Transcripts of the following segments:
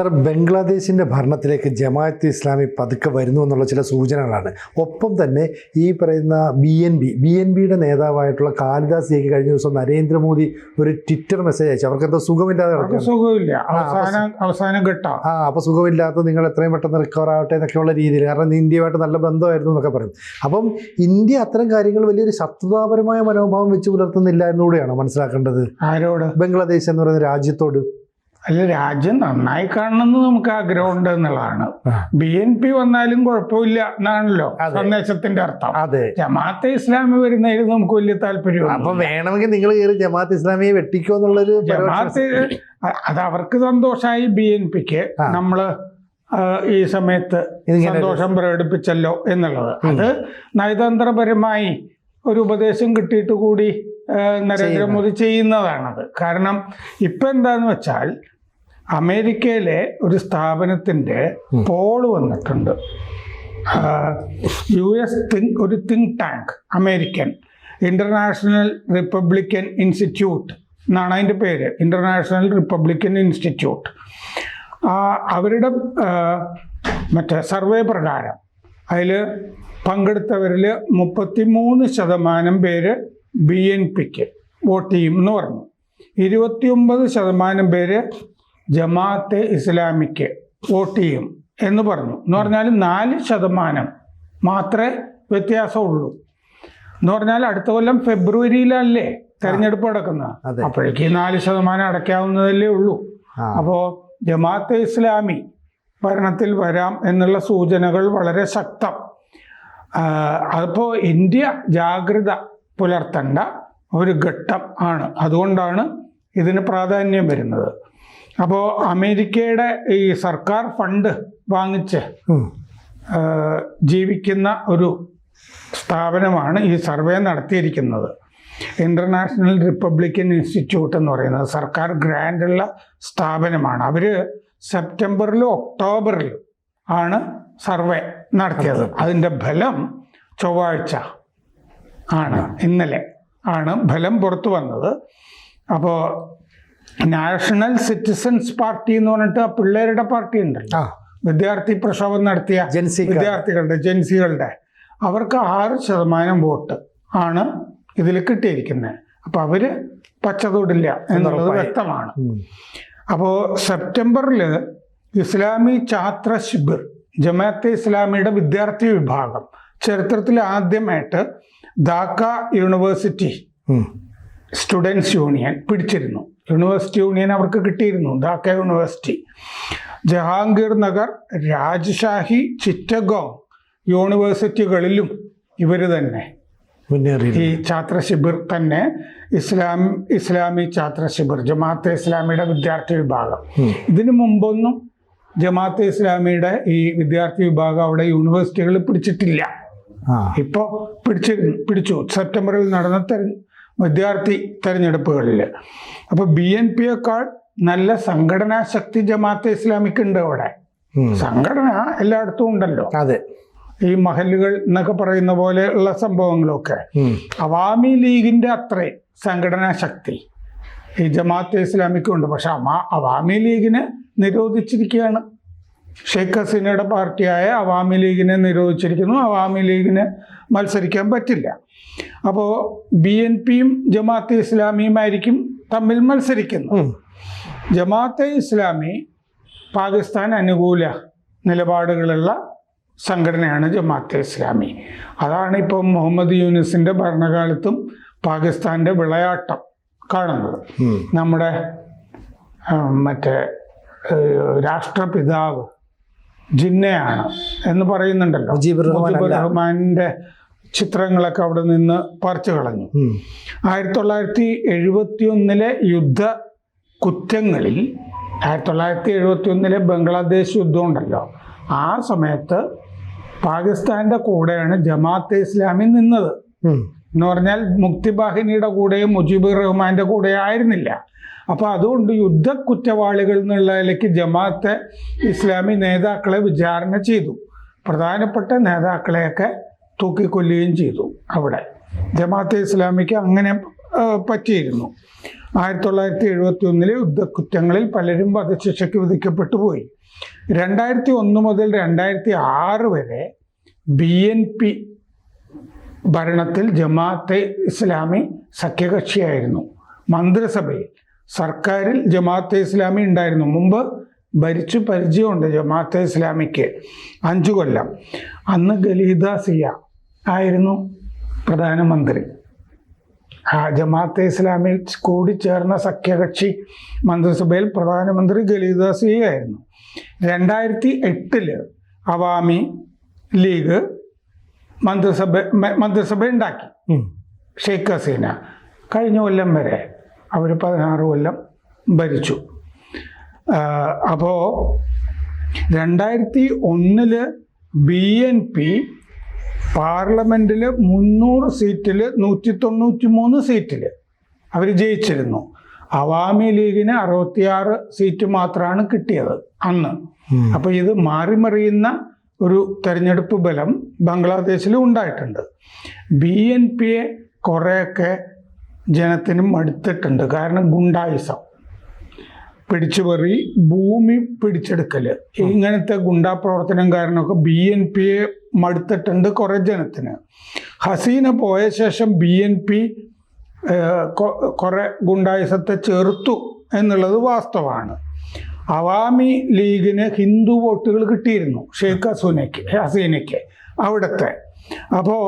Sir ബംഗ്ലാദേശിന്റെ ഭരണത്തിലേക്ക് Jamaat Islami പതുക്കെ വരുന്നു എന്നുള്ള ചില സൂചനകളാണ്. ഒപ്പം തന്നെ ഈ പറയുന്ന B N B B N ബിയുടെ നേതാവായിട്ടുള്ള കാലിദാസ് ജിക്ക് കഴിഞ്ഞ ദിവസം നരേന്ദ്രമോദി ഒരു ട്വിറ്റർ മെസ്സേജ് അയച്ചു. അവർക്ക് എന്തോ സുഖമില്ലാതെ. സുഖമില്ല അവസാന ഘട്ട ആ അപ്പോൾ സുഖമില്ലാത്ത നിങ്ങൾ എത്രയും പെട്ടെന്ന് റിക്കവർ ആവട്ടെ എന്നൊക്കെയുള്ള രീതിയിൽ. കാരണം ഇന്ത്യയുമായിട്ട് നല്ല ബന്ധമായിരുന്നു എന്നൊക്കെ പറയും. അപ്പം ഇന്ത്യ അത്തരം കാര്യങ്ങൾ വലിയൊരു ശത്രുതാപരമായ മനോഭാവം വെച്ച് പുലർത്തുന്നില്ല എന്നുകൂടെയാണ് മനസ്സിലാക്കേണ്ടത്? ആരോട്? ബംഗ്ലാദേശ് എന്ന് പറയുന്ന രാജ്യത്തോട്. അല്ല രാജ്യം നന്നായി കാണണമെന്ന് നമുക്ക് ആഗ്രഹമുണ്ട് എന്നുള്ളതാണ്. ബി എൻ പി വന്നാലും കുഴപ്പമില്ല എന്നാണല്ലോ സന്ദേശത്തിന്റെ അർത്ഥം. അതെ. ജമാഅത്തെ ഇസ്ലാമി വരുന്നതിൽ നമുക്ക് വലിയ താല്പര്യം അപ്പൊ വേണമെങ്കിൽ നിങ്ങൾ കയറി ജമാഅത്ത് ഇസ്ലാമിയെ വെട്ടിക്കോ എന്നുള്ളൊരു ജമാഅത്ത് അത് അവർക്ക് സന്തോഷമായി ബി എൻ പിക്ക് നമ്മൾ ഈ സമയത്ത് സന്തോഷം പ്രകടിപ്പിച്ചല്ലോ എന്നുള്ളത്. അത് നയതന്ത്രപരമായി ഒരു ഉപദേശം കിട്ടിയിട്ട് കൂടി നരേന്ദ്രമോദി ചെയ്യുന്നതാണത്. കാരണം ഇപ്പൊ എന്താന്ന് വെച്ചാൽ അമേരിക്കയിലെ ഒരു സ്ഥാപനത്തിന്റെ പോൾ വന്നിട്ടുണ്ട്. യു എസ് തിങ്ക് ഒരു think tank American International Republican Institute എന്നാണ് അതിന്റെ പേര് ഇന്റർനാഷണൽ റിപ്പബ്ലിക്കൻ ഇൻസ്റ്റിറ്റ്യൂട്ട്. അവരുടെ മറ്റേ സർവേ പ്രകാരം അതിൽ പങ്കെടുത്തവരിൽ മുപ്പത്തി മൂന്ന് ശതമാനം പേര് ബി എൻ പിക്ക് വോട്ട് ചെയ്യും എന്ന് പറഞ്ഞു. ഇരുപത്തിയൊമ്പത് ശതമാനം പേര് ജമാഅത്തെ ഇസ്ലാമിക്ക് വോട്ട് ചെയ്യും എന്ന് പറഞ്ഞു. എന്ന് പറഞ്ഞാൽ നാല് ശതമാനം മാത്രമേ വ്യത്യാസമുള്ളൂ. എന്ന് പറഞ്ഞാൽ അടുത്ത കൊല്ലം ഫെബ്രുവരിയിലല്ലേ തെരഞ്ഞെടുപ്പ് നടക്കുന്നത്. അപ്പോഴേക്ക് നാല് ശതമാനം അടയ്ക്കാവുന്നതല്ലേ ഉള്ളൂ. അപ്പോൾ ജമാഅത്തെ ഇസ്ലാമി ഭരണത്തിൽ വരാം എന്നുള്ള സൂചനകൾ വളരെ ശക്തം. അപ്പോൾ ഇന്ത്യ ജാഗ്രത പുലർത്തേണ്ട ഒരു ഘട്ടം ആണ്. അതുകൊണ്ടാണ് ഇതിന് പ്രാധാന്യം വരുന്നത്. അപ്പോൾ അമേരിക്കയുടെ ഈ സർക്കാർ ഫണ്ട് വാങ്ങിച്ച് ജീവിക്കുന്ന ഒരു സ്ഥാപനമാണ് ഈ സർവേ നടത്തിയിരിക്കുന്നത്. ഇന്റർനാഷണൽ റിപ്പബ്ലിക്കൻ ഇൻസ്റ്റിറ്റ്യൂട്ട് എന്ന് പറയുന്നത് സർക്കാർ ഗ്രാൻഡുള്ള സ്ഥാപനമാണ്. അവർ സെപ്റ്റംബറിലും ഒക്ടോബറിലും ആണ് സർവേ നടത്തിയത്. അതിന്റെ ഫലം ചൊവ്വാഴ്ച. ആണ്. ഇന്നലെ ആണ് ഫലം പുറത്തു വന്നത്. അപ്പോൾ നാഷണൽ സിറ്റിസൺസ് പാർട്ടി എന്ന് പറഞ്ഞിട്ട് ആ പിള്ളേരുടെ പാർട്ടി ഉണ്ടല്ലോ. വിദ്യാർത്ഥി പ്രക്ഷോഭം നടത്തിയ ജൻസി വിദ്യാർത്ഥികളുടെ ജൻസികളുടെ. അവർക്ക് ആറ് ശതമാനം വോട്ട് ആണ് ഇതിൽ കിട്ടിയിരിക്കുന്നത്. അപ്പൊ അവർ പച്ചതൊടില്ല എന്നുള്ളത്. വ്യക്തമാണ്. അപ്പോ അപ്പോൾ സെപ്റ്റംബറിൽ ഇസ്ലാമി ഛാത്ര ശിബിർ ജമാഅത്തെ ഇസ്ലാമിയുടെ വിദ്യാർത്ഥി വിഭാഗം ചരിത്രത്തിൽ ആദ്യമായിട്ട് ധാക്ക യൂണിവേഴ്സിറ്റി. സ്റ്റുഡൻസ് യൂണിയൻ പിടിച്ചിരുന്നു. യൂണിവേഴ്സിറ്റി യൂണിയൻ അവർക്ക് കിട്ടിയിരുന്നു ധാക്ക യൂണിവേഴ്സിറ്റി. ജഹാംഗീർ നഗർ രാജ്ഷാഹി ചിറ്റഗോങ് യൂണിവേഴ്സിറ്റികളിലും ഇവർ തന്നെ. ഈ ഛാത്ര ശിബിർ തന്നെ ഇസ്ലാം ഇസ്ലാമി ഛാത്ര ശിബിർ ജമാഅത്തെ ഇസ്ലാമിയുടെ വിദ്യാർത്ഥി വിഭാഗം. ഇതിനു മുമ്പൊന്നും ജമാഅത്തെ ഇസ്ലാമിയുടെ ഈ വിദ്യാർത്ഥി വിഭാഗം അവിടെ യൂണിവേഴ്സിറ്റികളിൽ പിടിച്ചിട്ടില്ല. ഇപ്പോൾ പിടിച്ചു പിടിച്ചു. സെപ്റ്റംബറിൽ നടന്ന തെര വിദ്യാർത്ഥി തെരഞ്ഞെടുപ്പുകളിൽ അപ്പോൾ ബി എൻ പിയേക്കാൾ നല്ല സംഘടനാ ശക്തി ജമാഅത്തെ ഇസ്ലാമിക്ക് ഉണ്ട് അവിടെ. സംഘടന എല്ലായിടത്തും ഉണ്ടല്ലോ. അതെ. ഈ മഹലുകൾ എന്നൊക്കെ പറയുന്ന പോലെ ഉള്ള സംഭവങ്ങളൊക്കെ. അവാമി ലീഗിന്റെ അത്രയും സംഘടനാ ശക്തി ഈ ജമാഅത്തെ ഇസ്ലാമിക്കുണ്ട്. പക്ഷെ അവാമി ലീഗിനെ നിരോധിച്ചിരിക്കുകയാണ്. ഷെയ്ഖ് ഹസീനയുടെ പാർട്ടിയായ അവാമി ലീഗിനെ നിരോധിച്ചിരിക്കുന്നു. അവാമി ലീഗിന് മത്സരിക്കാൻ പറ്റില്ല. അപ്പോൾ ബി എൻ പിയും ജമാഅത്തെ ഇസ്ലാമിയുമായിരിക്കും തമ്മിൽ മത്സരിക്കുന്നു. ജമാഅത്തെ ഇസ്ലാമി പാകിസ്ഥാൻ അനുകൂല നിലപാടുകളുള്ള സംഘടനയാണ് ജമാഅത്തെ ഇസ്ലാമി. അതാണ് ഇപ്പം മുഹമ്മദ് യൂനിസിന്റെ ഭരണകാലത്തും പാകിസ്ഥാന്റെ വിളയാട്ടം കാണുന്നത്. നമ്മുടെ മറ്റേ രാഷ്ട്രപിതാവ് ജിന്നയാണ് എന്ന് പറയുന്നുണ്ടല്ലോ മുജീബ്. റഹ്മാനിന്റെ ചിത്രങ്ങളൊക്കെ അവിടെ നിന്ന് പറിച്ചു കളഞ്ഞു. ആയിരത്തി തൊള്ളായിരത്തി എഴുപത്തി ഒന്നിലെ യുദ്ധ കുറ്റങ്ങളിൽ ആയിരത്തി തൊള്ളായിരത്തി എഴുപത്തി ഒന്നിലെ ബംഗ്ലാദേശ് യുദ്ധം ഉണ്ടല്ലോ ആ സമയത്ത് പാകിസ്ഥാന്റെ കൂടെയാണ് ജമാഅത്തെ ഇസ്ലാമി നിന്നത്. എന്ന് പറഞ്ഞാൽ മുക്തിബാഹിനിയുടെ കൂടെയും മുജീബുർ റഹ്മാന്റെ കൂടെ ആയിരുന്നില്ല അപ്പോൾ അതുകൊണ്ട് യുദ്ധ കുറ്റവാളികൾ എന്നുള്ള നിലയ്ക്ക് ജമാഅത്തെ ഇസ്ലാമി നേതാക്കളെ വിചാരണ ചെയ്തു. പ്രധാനപ്പെട്ട നേതാക്കളെയൊക്കെ തൂക്കിക്കൊല്ലുകയും ചെയ്തു അവിടെ. ജമാഅത്തെ ഇസ്ലാമിക്ക് അങ്ങനെ പറ്റിയിരുന്നു. ആയിരത്തി തൊള്ളായിരത്തി എഴുപത്തി ഒന്നിലെ യുദ്ധക്കുറ്റങ്ങളിൽ പലരും വധശിക്ഷയ്ക്ക് വിധിക്കപ്പെട്ടു പോയി. രണ്ടായിരത്തി ഒന്ന് മുതൽ രണ്ടായിരത്തി ആറ് വരെ ബി എൻ പി ഭരണത്തിൽ ജമാഅത്തെ ഇസ്ലാമി സഖ്യകക്ഷിയായിരുന്നു മന്ത്രിസഭയിൽ. സർക്കാരിൽ ജമാഅത്തെ ഇസ്ലാമി ഉണ്ടായിരുന്നു. മുമ്പ് ഭരിച്ചു പരിചയമുണ്ട് ജമാഅത്തെ ഇസ്ലാമിക്ക്. അഞ്ചു കൊല്ലം. അന്ന് ഖലീദ സിയ ആയിരുന്നു പ്രധാനമന്ത്രി. ആ ജമാഅത്തെ ഇസ്ലാമി കൂടി ചേർന്ന സഖ്യകക്ഷി മന്ത്രിസഭയിൽ പ്രധാനമന്ത്രി ഖലീദ സിയ ആയിരുന്നു. രണ്ടായിരത്തി എട്ടിൽ അവാമി ലീഗ് മന്ത്രിസഭ മന്ത്രിസഭ ഉണ്ടാക്കി. ഷെയ്ഖ് ഹസീന കഴിഞ്ഞ കൊല്ലം വരെ അവർ പതിനാറ് കൊല്ലം ഭരിച്ചു. അപ്പോൾ രണ്ടായിരത്തി ഒന്നിൽ ബി എൻ പി പാർലമെന്റിൽ മുന്നൂറ് സീറ്റിൽ നൂറ്റി തൊണ്ണൂറ്റി മൂന്ന് സീറ്റിൽ അവർ ജയിച്ചിരുന്നു. അവാമി ലീഗിന് അറുപത്തിയാറ് സീറ്റ് മാത്രമാണ് കിട്ടിയത് അന്ന്. അപ്പോൾ ഇത് മാറി മറിയുന്ന ഒരു തെരഞ്ഞെടുപ്പ് ബലം ബംഗ്ലാദേശിൽ ഉണ്ടായിട്ടുണ്ട്. ബി എൻ പിയെ കുറേയൊക്കെ ജനത്തിനും മടുത്തിട്ടുണ്ട് കാരണം ഗുണ്ടായുസം. പിടിച്ചുപറി ഭൂമി പിടിച്ചെടുക്കൽ. ഇങ്ങനത്തെ ഗുണ്ടാ പ്രവർത്തനം കാരണമൊക്കെ ബി എൻ പിയെ മടുത്തിട്ടുണ്ട് കുറെ ജനത്തിന്. ഹസീന പോയ ശേഷം ബി എൻ പി കുറെ ഗുണ്ടായുസത്തെ ചെറുത്തു എന്നുള്ളത് വാസ്തവമാണ്. അവാമി ലീഗിന് ഹിന്ദു വോട്ടുകൾ കിട്ടിയിരുന്നു ഷെയ്ഖ് ഹസൂനയ്ക്ക് ഹസീനയ്ക്ക് അവിടുത്തെ. അപ്പോൾ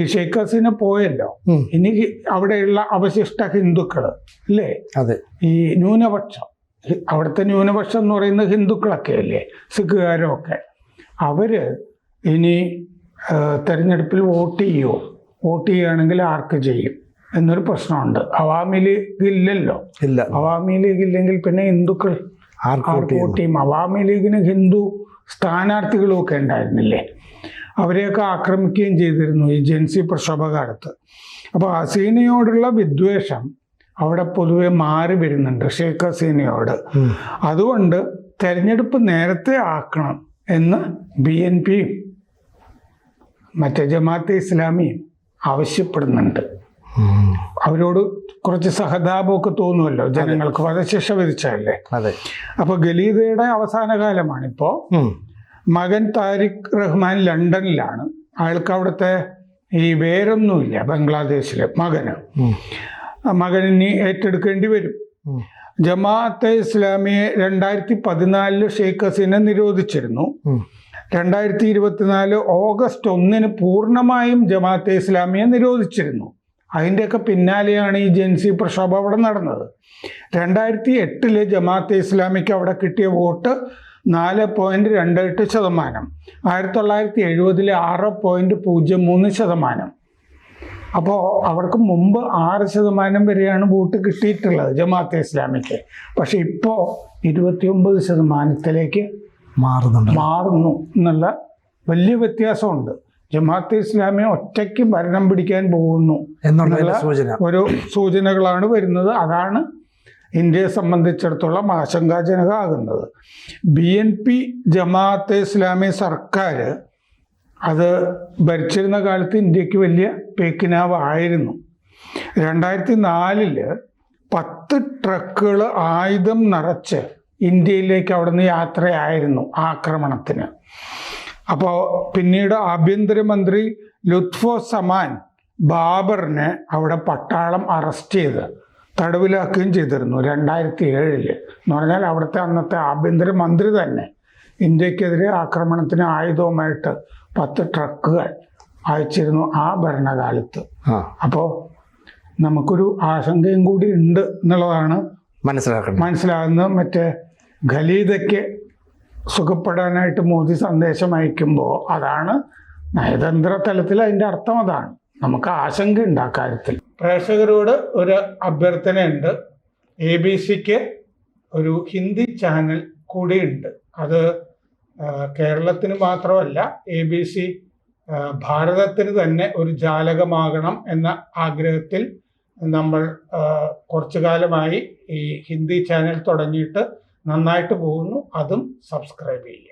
ഈ ഷെയ്ഖ് ഹസീന പോയല്ലോ. ഇനി അവിടെയുള്ള അവശിഷ്ട ഹിന്ദുക്കൾ അല്ലേ അതെ. ഈ ന്യൂനപക്ഷം അവിടുത്തെ ന്യൂനപക്ഷം എന്ന് പറയുന്നത് ഹിന്ദുക്കളൊക്കെ അല്ലേ? സിഖുകാരും ഒക്കെ അവർ ഇനി തെരഞ്ഞെടുപ്പിൽ വോട്ട് ചെയ്യുമോ വോട്ട് ചെയ്യുകയാണെങ്കിൽ ആർക്ക് ചെയ്യും? എന്നൊരു പ്രശ്നമുണ്ട്. അവാമി ലീഗ് ഇല്ലല്ലോ. ഇല്ല. അവാമി ലീഗ് ഇല്ലെങ്കിൽ പിന്നെ ഹിന്ദുക്കൾ ആർക്ക് വോട്ട് ചെയ്യും? അവാമി ലീഗിന് ഹിന്ദു സ്ഥാനാർത്ഥികളും ഒക്കെ ഉണ്ടായിരുന്നില്ലേ? അവരെയൊക്കെ ആക്രമിക്കുകയും ചെയ്തിരുന്നു ഈ ജൻസി പ്രക്ഷോഭകാലത്ത്. അപ്പോൾ ഹസീനയോടുള്ള വിദ്വേഷം അവിടെ പൊതുവെ മാറി വരുന്നുണ്ട് ഷെയ്ഖ് ഹസീനയോട്. അതുകൊണ്ട് തെരഞ്ഞെടുപ്പ് നേരത്തെ ആക്കണം എന്ന് ബി എൻ പിയും മറ്റേ ജമാഅത്തെ ഇസ്ലാമിയും ആവശ്യപ്പെടുന്നുണ്ട്. അവരോട് കുറച്ച് സഹതാപമൊക്കെ തോന്നുമല്ലോ ജനങ്ങൾക്ക്. വധശിക്ഷ വിധിച്ചല്ലേ അതെ. അപ്പൊ ഗലീതയുടെ അവസാന കാലമാണിപ്പോ. മകൻ താരിഖ് റഹ്മാൻ ലണ്ടനിലാണ്. അയാൾക്ക് അവിടുത്തെ ഈ വേരൊന്നുമില്ല ബംഗ്ലാദേശിലെ മകന്. മകന് മകൻ ഇനി ഏറ്റെടുക്കേണ്ടി വരും. ജമാഅത്തെ ഇസ്ലാമിയെ രണ്ടായിരത്തി പതിനാലിൽ ഷെയ്ഖ് ഹസീന നിരോധിച്ചിരുന്നു. രണ്ടായിരത്തി ഇരുപത്തിനാല് ഓഗസ്റ്റ് ഒന്നിന് പൂർണമായും ജമാഅത്തെ ഇസ്ലാമിയെ നിരോധിച്ചിരുന്നു. അതിന്റെയൊക്കെ പിന്നാലെയാണ് ഈ ജൻസി പ്രക്ഷോഭം അവിടെ നടന്നത്. രണ്ടായിരത്തി എട്ടിൽ ജമാഅത്തെ ഇസ്ലാമിക്ക് അവിടെ കിട്ടിയ വോട്ട് നാല് പോയിന്റ് രണ്ട് എട്ട് ശതമാനം. ആയിരത്തി തൊള്ളായിരത്തി എഴുപതിലെ ആറ് പോയിന്റ് പൂജ്യം മൂന്ന് ശതമാനം. അപ്പോൾ അവർക്ക് മുമ്പ് ആറ് ശതമാനം വരെയാണ് വോട്ട് കിട്ടിയിട്ടുള്ളത് ജമാഅത്തെ ഇസ്ലാമിക്ക്. പക്ഷെ ഇപ്പോൾ ഇരുപത്തിയൊമ്പത് ശതമാനത്തിലേക്ക് മാറുന്നുണ്ട് മാറുന്നു എന്നുള്ള വലിയ വ്യത്യാസമുണ്ട്. ജമാഅത്തെ ഇസ്ലാമി ഒറ്റയ്ക്ക് ഭരണം പിടിക്കാൻ പോകുന്നു എന്നുള്ള സൂചന. ഒരു സൂചനകളാണ് വരുന്നത്. അതാണ് ഇന്ത്യയെ സംബന്ധിച്ചിടത്തോളം ആശങ്കാജനകമാകുന്നത്. B N P Jamaat-e Islami സർക്കാർ അത് ഭരിച്ചിരുന്ന കാലത്ത് ഇന്ത്യയ്ക്ക് വലിയ പേക്കിനാവ് ആയിരുന്നു. രണ്ടായിരത്തി നാലിൽ പത്ത് ട്രക്കുകൾ ആയുധം നിറച്ച് ഇന്ത്യയിലേക്ക് അവിടുന്ന് യാത്രയായിരുന്നു ആക്രമണത്തിന്. അപ്പോൾ പിന്നീട് ആഭ്യന്തരമന്ത്രി ലുത്ഫോ സമാൻ ബാബറിനെ അവിടെ പട്ടാളം അറസ്റ്റ് ചെയ്ത്. തടവിലാക്കുകയും ചെയ്തിരുന്നു രണ്ടായിരത്തി ഏഴിൽ എന്ന് പറഞ്ഞാൽ അവിടുത്തെ അന്നത്തെ ആഭ്യന്തരമന്ത്രി തന്നെ ഇന്ത്യക്കെതിരെ ആക്രമണത്തിന് ആയുധവുമായിട്ട് പത്ത് ട്രക്കുകൾ അയച്ചിരുന്നു ആ ഭരണകാലത്ത്. അപ്പോ അപ്പോൾ നമുക്കൊരു ആശങ്കയും കൂടി ഉണ്ട് എന്നുള്ളതാണ് മനസ്സിലാക്കുന്നത് മനസ്സിലാകുന്നത്. മറ്റേ ഖലീദയ്ക്ക് സുഖപ്പെടാനായിട്ട് മോദി സന്ദേശം അയക്കുമ്പോൾ അതാണ് നയതന്ത്ര തലത്തിൽ അതിന്റെ അർത്ഥം അതാണ്. നമുക്ക് ആശങ്കയുണ്ട് ആ കാര്യത്തിൽ. പ്രേക്ഷകരോട് ഒരു അഭ്യർത്ഥനയുണ്ട്. എ ബി സിക്ക് ഒരു ഹിന്ദി ചാനൽ കൂടിയുണ്ട്. അത് കേരളത്തിന് മാത്രമല്ല എ ബി സി ഭാരതത്തിന് തന്നെ ഒരു ജാലകമാകണം എന്ന ആഗ്രഹത്തിൽ നമ്മൾ കുറച്ചു കാലമായി ഈ ഹിന്ദി ചാനൽ തുടങ്ങിയിട്ട് നന്നായിട്ട് പോകുന്നു. അതും സബ്സ്ക്രൈബ് ചെയ്യുക.